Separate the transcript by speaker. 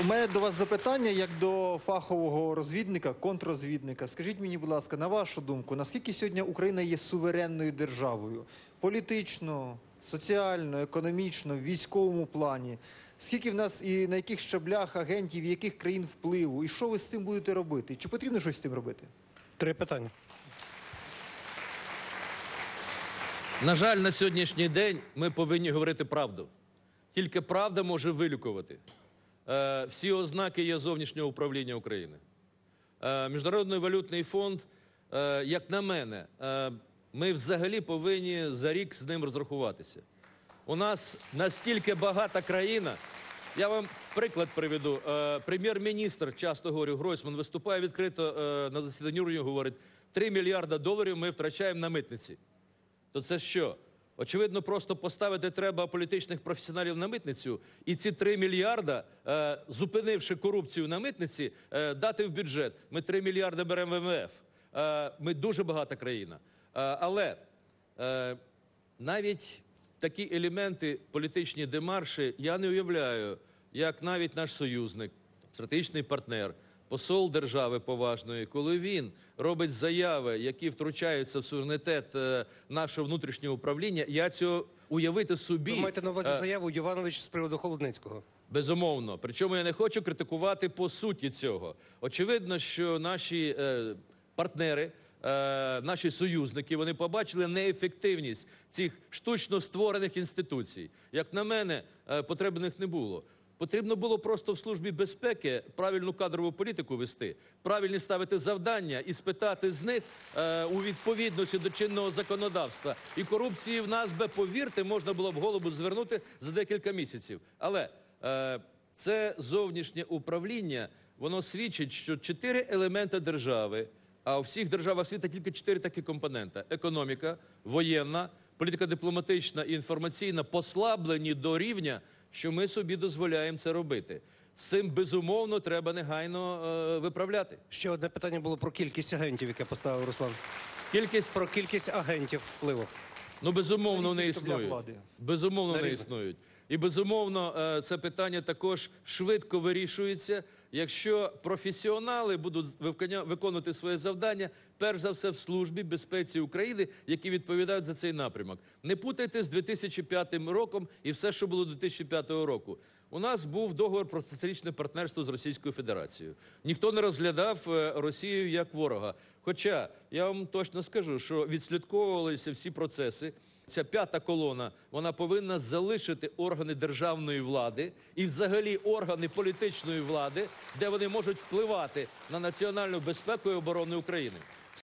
Speaker 1: У мене до вас запитання як до фахового розвідника, контррозвідника. Скажіть мені, будь ласка, на вашу думку, наскільки сьогодні Україна є суверенною державою? Політично, соціально, економічно, в військовому плані? Скільки в нас і на яких щаблях агентів, яких країн впливу? І що ви з цим будете робити? Чи потрібно щось з цим робити?
Speaker 2: Три питання.
Speaker 3: На жаль, на сьогоднішній день ми повинні говорити правду. Тільки правда може вилікувати. Е, всі ознаки є зовнішнього управління України. Е, Міжнародний валютний фонд, е, як на мене, ми взагалі повинні за рік з ним розрахуватися. У нас настільки багата країна. Я вам приклад приведу. Прем'єр-міністр, часто говорю, Гройсман виступає відкрито на засіданні уряду, говорить, 3 мільярда доларів ми втрачаємо на митниці. То це що? Очевидно, просто поставити треба політичних професіоналів на митницю і ці 3 мільярда, е, зупинивши корупцію на митниці, е, дати в бюджет. Ми 3 мільярди беремо в МВФ. Е, ми дуже багата країна. Але навіть такі елементи, політичні демарші, я не уявляю, як навіть наш союзник, стратегічний партнер, посол держави поважної, коли він робить заяви, які втручаються в суверенітет е, нашого внутрішнього управління, я цього уявити собі
Speaker 2: Ви маєте на увазі
Speaker 3: е,
Speaker 2: заяву Йованович з приводу Холодницького.
Speaker 3: Безумовно. Причому я не хочу критикувати по суті цього. Очевидно, що наші е, партнери, е, наші союзники, вони побачили неефективність цих штучно створених інституцій. Як на мене, е, потрібних не було. Потрібно було просто в службі безпеки правильну кадрову політику вести, правильні ставити завдання і спитати з них е, у відповідності до чинного законодавства. І корупції в нас би, повірте, можна було б голову звернути за декілька місяців. Але е, це зовнішнє управління, воно свідчить, що чотири елементи держави, а у всіх державах світу тільки чотири такі компоненти: економіка, воєнна, політика дипломатична і інформаційна послаблені до рівня, що ми собі дозволяємо це робити. З цим безумовно треба негайно е, виправляти.
Speaker 2: Ще одне питання було про кількість агентів, яке поставив Руслан.
Speaker 3: Кількість
Speaker 2: Про кількість агентів впливу.
Speaker 3: Ну, безумовно, вони існують. Безумовно, вони існують. І безумовно, е, це питання також швидко вирішується, якщо професіонали будуть виконувати своє завдання, перш за все в службі безпеці України, які відповідають за цей напрямок. Не путайте з 2005 роком і все, що було до 2005 року. У нас був договор про стратегічне партнерство з Російською Федерацією. Ніхто не розглядав е, Росію як ворога. Хоча я вам точно скажу, що відслідковувалися всі процеси. Ця п'ята колона вона повинна залишити органи державної влади і, взагалі, органи політичної влади, де вони можуть впливати на національну безпеку і оборону України.